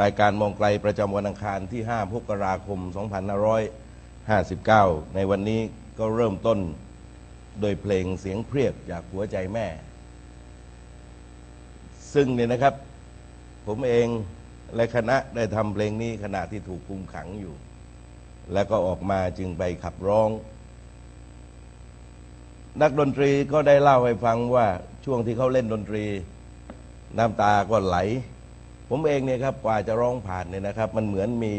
รายการมองไกลประจำวันอังคารที่ 5พกราคม 2559 ในวันนี้ก็เริ่มต้นโดยเพลงเสียงเพรียบจากหัวใจแม่ ซึ่งเนี่ยนะครับ ผมเองและคณะได้ทำเพลงนี้ขณะที่ถูกคุมขังอยู่ แล้วก็ออกมาจึงไปขับร้อง นักดนตรีก็ได้เล่าให้ฟังว่าช่วงที่เขาเล่นดนตรี น้ำตาก็ไหล ผมเองเนี่ยครับกว่าจะร้องผ่านเนี่ยนะครับ มันเหมือนมี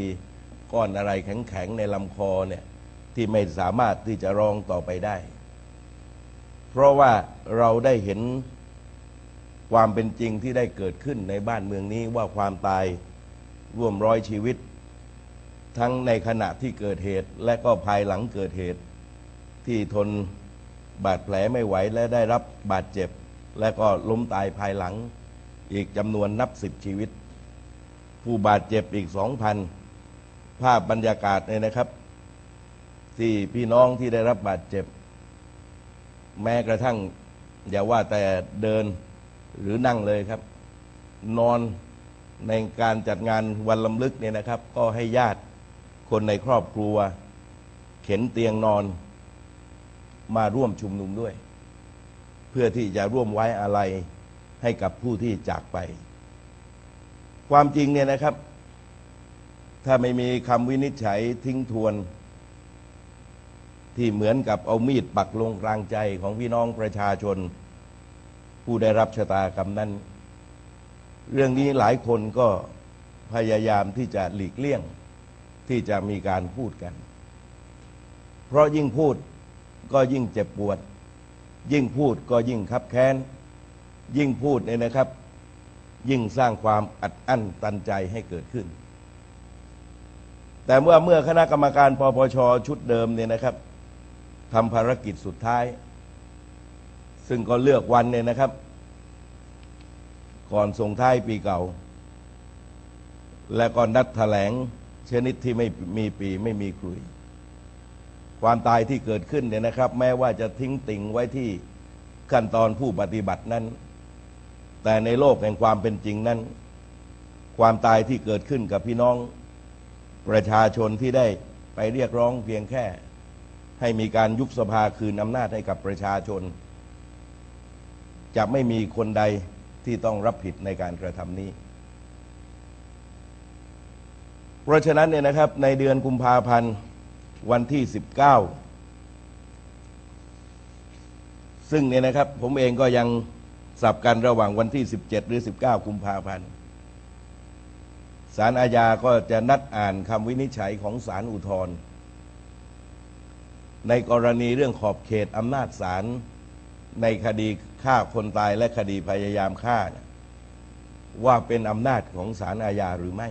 ก้อนอะไรแข็งๆในลำคอเนี่ยที่ไม่สามารถที่จะร้องต่อไปได้ เพราะว่าเราได้เห็นความเป็นจริงที่ได้เกิดขึ้นในบ้านเมืองนี้ว่าความตายร่วมร้อยชีวิต ทั้งในขณะที่เกิดเหตุ และก็ภายหลังเกิดเหตุ ที่ทนบาดแผลไม่ไหวและได้รับบาดเจ็บ และก็ล้มตายภายหลังอีกจำนวนนับสิบชีวิต ผู้บาดเจ็บอีกสองพันภาพบรรยากาศเนี่ยนะครับ ที่พี่น้องที่ได้รับบาดเจ็บ แม้กระทั่ง อย่าว่าแต่เดินหรือนั่งเลยครับ นอนในการจัดงานวันลำลึกเนี่ยนะครับ ก็ให้ญาติคนในครอบครัว เข็นเตียงนอน มาร่วมชุมนุมด้วย เพื่อที่จะร่วมไว้อะไรให้กับผู้ที่จากไป ความจริงเนี่ยนะครับ ถ้าไม่มีคำวินิจฉัยทิ้งทวน ที่เหมือนกับเอามีดปักลงกลางใจของพี่น้องประชาชน ผู้ได้รับชะตากรรมนั้น เรื่องนี้หลายคนก็พยายามที่จะหลีกเลี่ยงที่จะมีการพูดกัน เพราะยิ่งพูดก็ยิ่งเจ็บปวด ยิ่งพูดก็ยิ่งคับแค้น ยิ่งพูดเนี่ยนะครับ ยิ่งสร้างความอัดอั้นตันใจให้เกิดขึ้น แต่เมื่อเมื่อคณะกรรมการปปชชุดเดิมเนี่ยนะครับทำภารกิจสุดท้าย ซึ่งก็เลือกวันเนี่ยนะครับ ก่อนส่งท้ายปีเก่า และก็นัดแถลงชนิดที่ไม่มีปีไม่มีครุย ความตายที่เกิดขึ้นเนี่ยนะครับ แม้ว่าจะทิ้งติ่งไว้ที่ขั้นตอนผู้ปฏิบัตินั้น แต่ในโลกแห่งความเป็นจริงนั้น ความตายที่เกิดขึ้นกับพี่น้องประชาชนที่ได้ไปเรียกร้องเพียงแค่ ให้มีการยุบสภาคืนอำนาจให้กับประชาชน จะไม่มีคนใดที่ต้องรับผิดในการกระทำนี้ เพราะฉะนั้นเนี่ยนะครับในเดือนกุมภาพันธ์วันที่ 19 ซึ่งเนี่ยนะครับผมเองก็ยัง สับกันระหว่างวันที่ 17 หรือ 19 กุมภาพันธ์ศาลอาญาก็จะนัดอ่านคำวินิจฉัยของศาลอุทธรณ์ในกรณีเรื่องขอบเขตอำนาจศาลในคดีฆ่าคนตายและคดีพยายามฆ่า ว่าเป็นอำนาจของศาลอาญาหรือไม่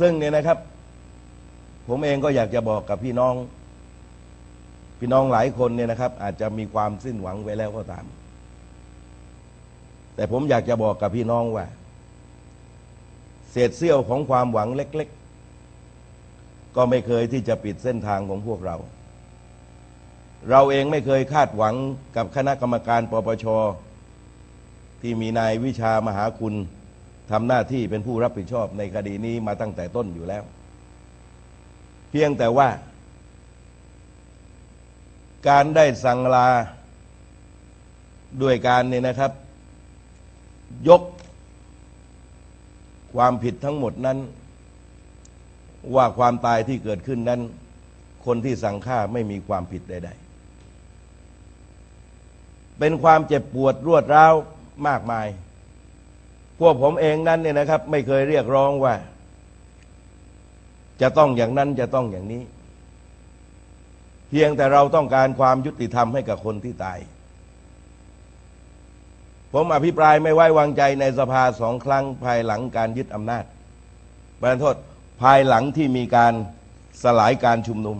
ซึ่งเนี่ยนะครับ ผมเองก็อยากจะบอกกับพี่น้อง พี่น้องหลายคนเนี่ยนะครับ อาจจะมีความสิ้นหวังไว้แล้วก็ตาม แต่ผมอยากจะบอกกับพี่น้องว่า เศษเสี้ยวของความหวังเล็ก ๆ ก็ไม่เคยที่จะปิดเส้นทางของพวกเรา เราเองไม่เคยคาดหวังกับคณะกรรมการปปชที่มีนายวิชามหาคุณทำหน้าที่เป็นผู้รับผิดชอบในคดีนี้มาตั้งแต่ต้นอยู่แล้ว เพียงแต่ว่า การได้สั่งลาด้วยการเนี่ยนะครับ ยกความผิดทั้งหมดนั้น ว่าความตายที่เกิดขึ้นนั้น คนที่สั่งฆ่าไม่มีความผิดใด ๆ เป็นความเจ็บปวดรวดร้าวมากมาย พวกผมเองนั้นเนี่ยนะครับ ไม่เคยเรียกร้องว่า จะต้องอย่างนั้นจะต้องอย่างนี้ เพียงแต่เราต้องการความยุติธรรมให้กับคนที่ตาย ผมอภิปรายไม่ไว้วางใจในสภาสองครั้งภายหลังการยึดอำนาจประโทษภายหลังที่มีการสลายการชุมนุม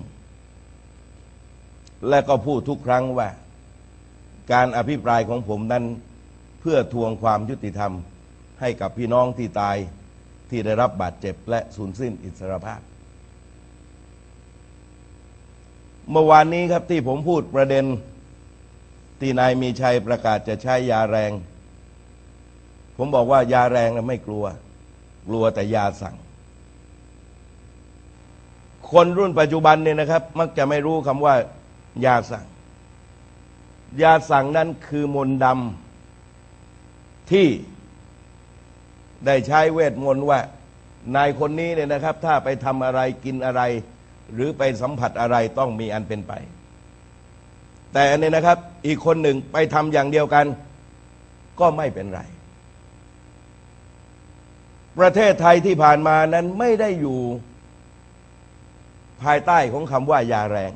และก็พูดทุกครั้งว่า การอภิปรายของผมนั้น เพื่อทวงความยุติธรรมให้กับพี่น้องที่ตายที่ได้รับบาดเจ็บและสูญสิ้นอิสรภาพ เมื่อวานนี้ครับที่ผมพูดประเด็น ที่นายมีชัยประกาศจะใช้ยาแรง ผมบอกว่ายาแรงนะไม่กลัว กลัวแต่ยาสั่ง คนรุ่นปัจจุบันเนี่ยนะครับ มักจะไม่รู้คำว่า ยาสั่ง ยาสั่งนั้นคือมนต์ดำที่ได้ใช้เวทมนต์ว่านายคนนี้เนี่ยนะครับ ถ้าไปทำอะไรกินอะไร หรือไปสัมผัสอะไรต้องมีอันเป็นไป แต่อันนี้นะครับอีกคนหนึ่งไปทำอย่างเดียวกัน ก็ไม่เป็นไร ประเทศไทยที่ผ่านมานั้นไม่ได้อยู่ภายใต้ของคำว่ายาแรง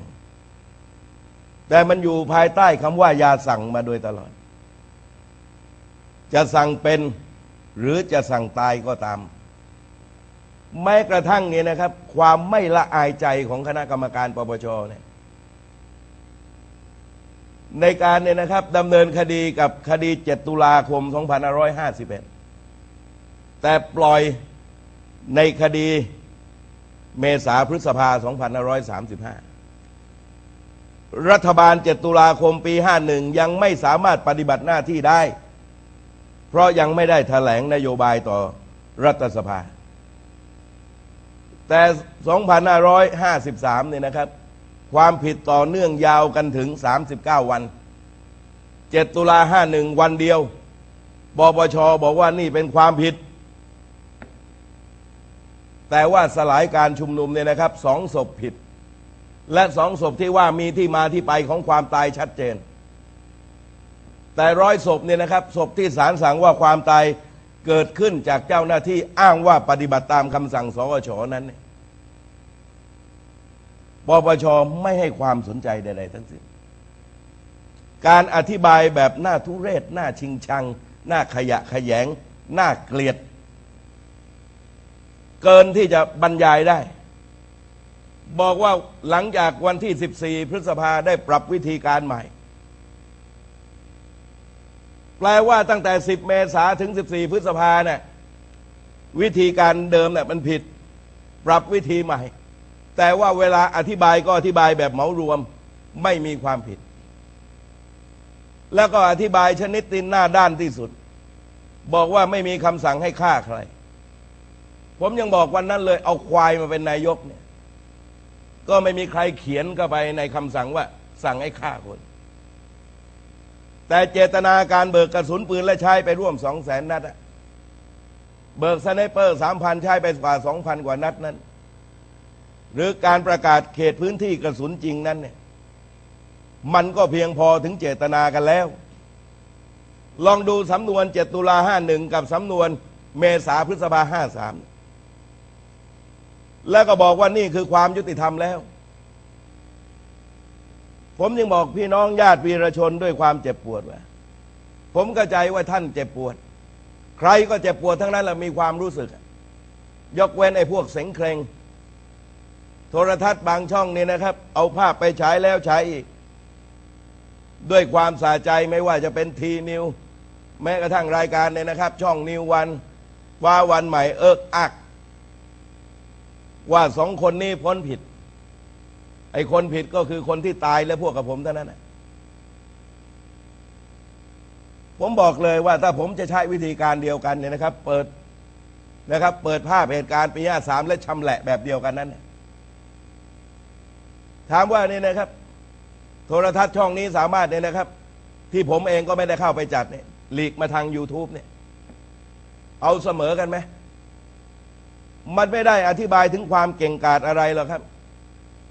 แต่มันอยู่ภายใต้คำว่ายาสั่งมาโดยตลอด จะสั่งเป็นหรือจะสั่งตายก็ตาม แม้กระทั่งนี้นะครับ ความไม่ละอายใจของคณะกรรมการปปชเนี่ยในการเนี่ยนะครับดำเนินคดีกับคดี 7 ตุลาคม 2551 แต่ปล่อยในคดีเมษาพฤษภา 2535 รัฐบาล 7 ตุลาคมปี 51 ยังไม่สามารถปฏิบัติหน้าที่ได้ เพราะยังไม่ได้ถแถลงนโยบายต่อรัฐสภา แต่ 2553เนี่ยนะครับ ความผิดต่อเนื่องยาวกันถึง 39 วัน 7 ตุลา51 วันเดียวปปชบอกว่านี่เป็นความผิด แต่ว่าสลายการชุมนุมเนี่ยนะครับสองศพผิด และสองศพที่ว่ามีที่มาที่ไปของความตายชัดเจน แต่ร้อยศพเนี่ยนะครับศพที่ศาลสั่งว่าความตายเกิดขึ้นจากเจ้าหน้าที่อ้างว่าปฏิบัติตามคำสั่งสวชนั้นเนี่ย ปปชไม่ให้ความสนใจใด ๆ ทั้งสิ้น การอธิบายแบบหน้าทุเรศ หน้าชิงชัง หน้าขยะขยง หน้าเกลียด เกินที่จะบรรยายได้ บอกว่าหลังจากวันที่ 14 พฤษภาได้ปรับวิธีการใหม่ แปลว่าตั้งแต่ 10 เมษาถึง 14 พฤษภาเนี่ยวิธีการเดิมเนี่ยมันผิด ปรับวิธีใหม่ แต่ว่าเวลาอธิบายก็อธิบายแบบเหมารวมไม่มีความผิด แล้วก็อธิบายชนิดตินหน้าด้านที่สุด บอกว่าไม่มีคำสั่งให้ฆ่าใคร ผมยังบอกวันนั้นเลยเอาควายมาเป็นนายกเนี่ย ก็ไม่มีใครเขียนเข้าไปในคำสั่งว่า สั่งให้ฆ่าคน แต่เจตนาการเบิกกระสุนปืนและใช้ไปร่วมสองแสนนัดเบิกสไนเปอร์สามพันใช้ไปกว่าสองพันกว่านัดนั้น หรือการประกาศเขตพื้นที่กระสุนจริงนั้นเนี่ยมันก็เพียงพอถึงเจตนากันแล้ว ลองดูสำนวน7ตุลา51กับสำนวนเมษาพฤษภา53แล้วก็บอกว่านี่คือความยุติธรรมแล้ว ผมยังบอกพี่น้องญาติวีรชนด้วยความเจ็บปวดว่าผมเข้าใจว่าท่านเจ็บปวด ใครก็เจ็บปวดทั้งนั้นแหละมีความรู้สึก ยกเว้นไอ้พวกเสงเครง โทรทัศน์บางช่องนี่นะครับ เอาภาพไปฉายแล้วฉายอีก ด้วยความสาใจไม่ว่าจะเป็นทีนิวแม้กระทั่งรายการเนี่ยนะครับ ช่องนิววันว่าวันใหม่เอิกอัก ว่าสองคนนี้พ้นผิด ไอ้คนผิดก็คือคนที่ตายและพวกกับผมเท่านั้นนะผมบอกเลยว่าถ้าผมจะใช้วิธีการเดียวกันเนี่ยนะครับ เปิดนะครับ เปิดภาพเหตุการณ์ปีห้าสามและชำแหละแบบเดียวกันนั้นเนี่ย ถามว่านี่นะครับ โทรทัศน์ช่องนี้สามารถเนี่ยนะครับ ที่ผมเองก็ไม่ได้เข้าไปจัดเนี่ยหลีกมาทาง YouTube เนี่ย เอาเสมอกันไหมมันไม่ได้อธิบายถึงความเก่งกาจอะไรหรอกครับ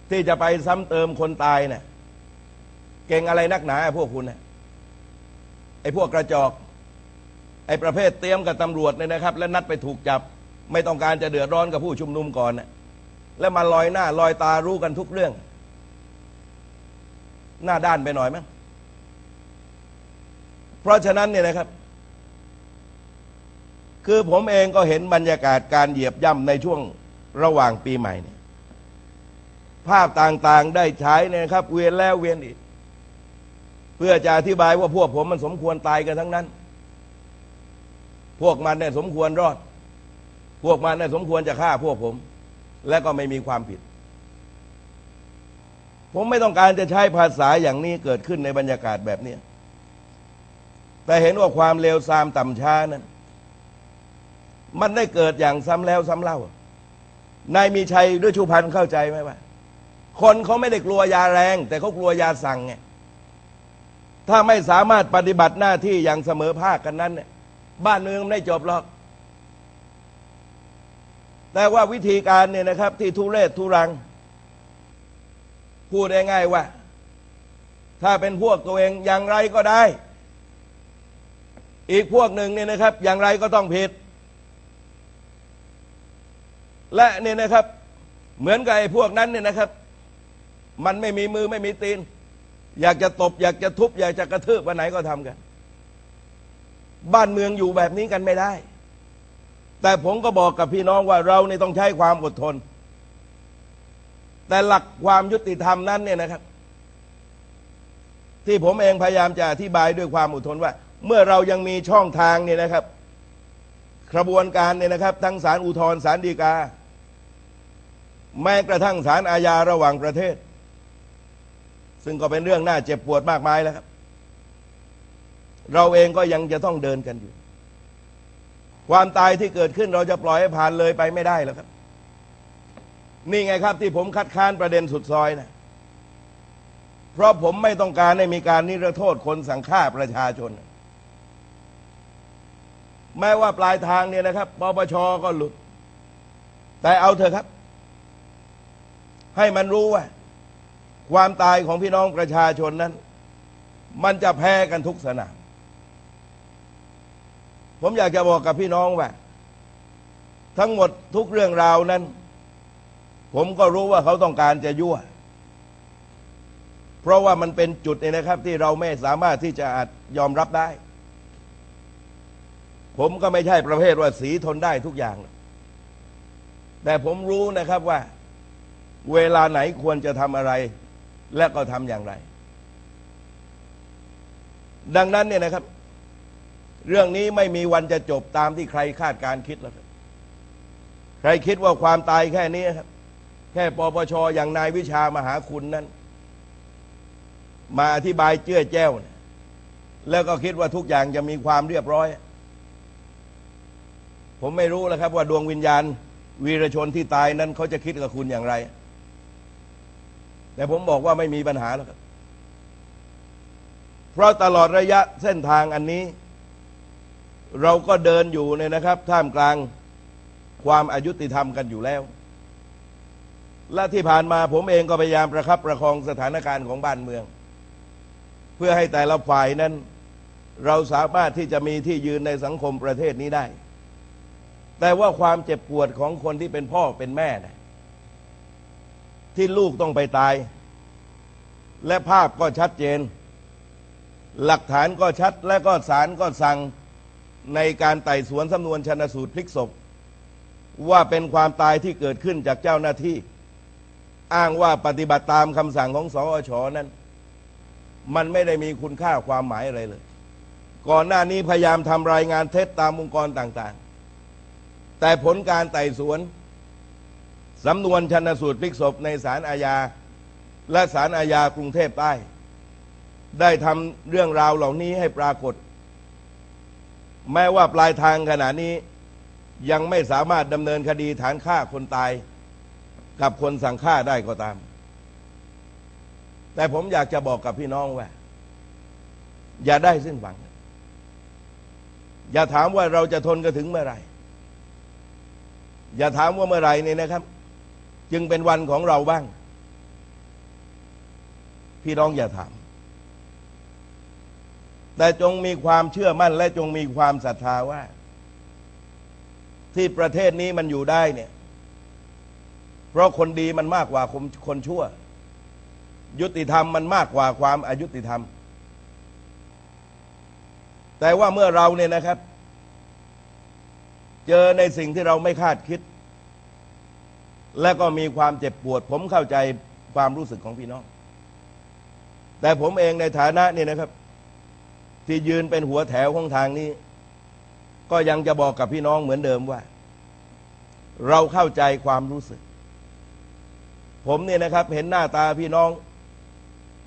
ที่จะไปซ้ำเติมคนตายเนะ่ยเก่งอะไรนักหนาไอ้พวกคุณเนะ่ยไอ้พวกกระจอกไอ้ประเภทเตรียมกับตำรวจเนี่ยนะครับ และนัดไปถูกจับ ไม่ต้องการจะเดือดร้อนกับผู้ชุมนุมก่อนนะแล้วมาลอยหน้าลอยตารู้กันทุกเรื่อง หน้าด้านไปหน่อยมั้งเพราะฉะนั้นเนี่ยนะครับ คือผมเองก็เห็นบรรยากาศการเหยียบย่ำในช่วงระหว่างปีใหม่เนี่ยภาพต่างๆได้ใช้เนี่ยครับ เวียนแล้วเวียนอีก เพื่อจะอธิบายว่าพวกผมมันสมควรตายกันทั้งนั้น พวกมันเนี่ยสมควรรอด พวกมันเนี่ยสมควรจะฆ่าพวกผม และก็ไม่มีความผิด ผมไม่ต้องการจะใช้ภาษาอย่างนี้เกิดขึ้นในบรรยากาศแบบนี้ แต่เห็นว่าความเลวทรามต่ำช้านั้น มันได้เกิดอย่างซ้ำแล้วซ้ำเล่า นายมีชัยด้วยชูพันธ์เข้าใจไหมว่า คนเขาไม่ได้กลัวยาแรง แต่เขากลัวยาสั่งไง ถ้าไม่สามารถปฏิบัติหน้าที่อย่างเสมอภาคกันนั้นเนี่ยบ้านเมืองไม่จบหรอก แต่ว่าวิธีการเนี่ยนะครับ ที่ทุเรศทุรัง พูดง่ายๆว่า ถ้าเป็นพวกตัวเองอย่างไรก็ได้ อีกพวกหนึ่งเนี่ยนะครับ อย่างไรก็ต้องผิด และเนี่ยนะครับ เหมือนกับไอ้พวกนั้นเนี่ยนะครับ มันไม่มีมือไม่มีตีน อยากจะตบ อยากจะทุบ อยากจะกระทืบวันไหนก็ทำกัน บ้านเมืองอยู่แบบนี้กันไม่ได้ แต่ผมก็บอกกับพี่น้องว่าเราเนี่ยต้องใช้ความอดทน แต่หลักความยุติธรรมนั้นเนี่ยนะครับ ที่ผมเองพยายามจะอธิบายด้วยความอดทนว่า เมื่อเรายังมีช่องทางเนี่ยนะครับกระบวนการเนี่ยนะครับ ทั้งศาลอุทธรณ์ศาลฎีกา แม้กระทั่งศาลอาญาระหว่างประเทศ ซึ่งก็เป็นเรื่องน่าเจ็บปวดมากมายแล้วครับ เราเองก็ยังจะต้องเดินกันอยู่ ความตายที่เกิดขึ้นเราจะปล่อยให้ผ่านเลยไปไม่ได้แล้วครับ นี่ไงครับที่ผมคัดค้านประเด็นสุดซอยนะเพราะผมไม่ต้องการให้มีการนิรโทษคนสังฆ่าประชาชน แม้ว่าปลายทางเนี่ยนะครับปปชก็หลุด แต่เอาเถอะครับ ให้มันรู้ว่า ความตายของพี่น้องประชาชนนั้น มันจะแพ้กันทุกสนาม ผมอยากจะบอกกับพี่น้องว่า ทั้งหมดทุกเรื่องราวนั้น ผมก็รู้ว่าเขาต้องการจะยั่ว เพราะว่ามันเป็นจุดเนี่ยนะครับ ที่เราไม่สามารถที่จะอาจยอมรับได้ ผมก็ไม่ใช่ประเภทว่าสีทนได้ทุกอย่าง แต่ผมรู้นะครับว่า เวลาไหนควรจะทำอะไร และก็ทำอย่างไร ดังนั้นเนี่ยนะครับ เรื่องนี้ไม่มีวันจะจบตามที่ใครคาดการคิดแล้วครับใครคิดว่าความตายแค่นี้ครับ แค่ปปชอย่างนายวิชามหาคุณนั้น มาอธิบายเจื้อแจ้ว แล้วก็คิดว่าทุกอย่างจะมีความเรียบร้อย ผมไม่รู้แล้วครับว่าดวงวิญญาณ วีรชนที่ตายนั้นเขาจะคิดกับคุณอย่างไร แต่ผมบอกว่าไม่มีปัญหาแล้วครับ เพราะตลอดระยะเส้นทางอันนี้ เราก็เดินอยู่เนี่ยนะครับ ท่ามกลางความอายุติธรรมกันอยู่แล้ว และที่ผ่านมาผมเองก็พยายามประครับประคองสถานการณ์ของบ้านเมือง เพื่อให้แต่ละฝ่ายนั้น เราสามารถที่จะมีที่ยืนในสังคมประเทศนี้ได้ แต่ว่าความเจ็บปวดของคนที่เป็นพ่อเป็นแม่นะที่ลูกต้องไปตาย และภาพก็ชัดเจน หลักฐานก็ชัดและก็ศาลก็สั่งในการไต่สวนสำนวนชนสูตรพลิกศพว่าเป็นความตายที่เกิดขึ้นจากเจ้าหน้าที่ อ้างว่าปฏิบัติตามคำสั่งของสอชนั้น มันไม่ได้มีคุณค่าความหมายอะไรเลย ก่อนหน้านี้พยายามทำรายงานเท็จตามองค์กรต่างๆ แต่ผลการไต่สวนสำนวนชนสูตรพลิกศพในศาลอาญา และศาลอาญากรุงเทพใต้ ได้ทำเรื่องราวเหล่านี้ให้ปรากฏ แม้ว่าปลายทางขณะนี้ยังไม่สามารถดำเนินคดีฐานฆ่าคนตาย กับคนสั่งฆ่าได้ก็ตาม แต่ผมอยากจะบอกกับพี่น้องว่า อย่าได้สิ้นหวัง อย่าถามว่าเราจะทนกันถึงเมื่อไหร่ อย่าถามว่าเมื่อไหร่นี่นะครับ จึงเป็นวันของเราบ้าง พี่น้องอย่าถาม แต่จงมีความเชื่อมั่น และจงมีความศรัทธาว่า ที่ประเทศนี้มันอยู่ได้เนี่ย เพราะคนดีมันมากกว่าคนคนชั่ว ยุติธรรมมันมากกว่าความอายุติธรรม แต่ว่าเมื่อเราเนี่ยนะครับ เจอในสิ่งที่เราไม่คาดคิด และก็มีความเจ็บปวด ผมเข้าใจความรู้สึกของพี่น้อง แต่ผมเองในฐานะนี่นะครับ ที่ยืนเป็นหัวแถวของทางนี้ ก็ยังจะบอกกับพี่น้องเหมือนเดิมว่า เราเข้าใจความรู้สึก ผมเนี่ยนะครับเห็นหน้าตาพี่น้อง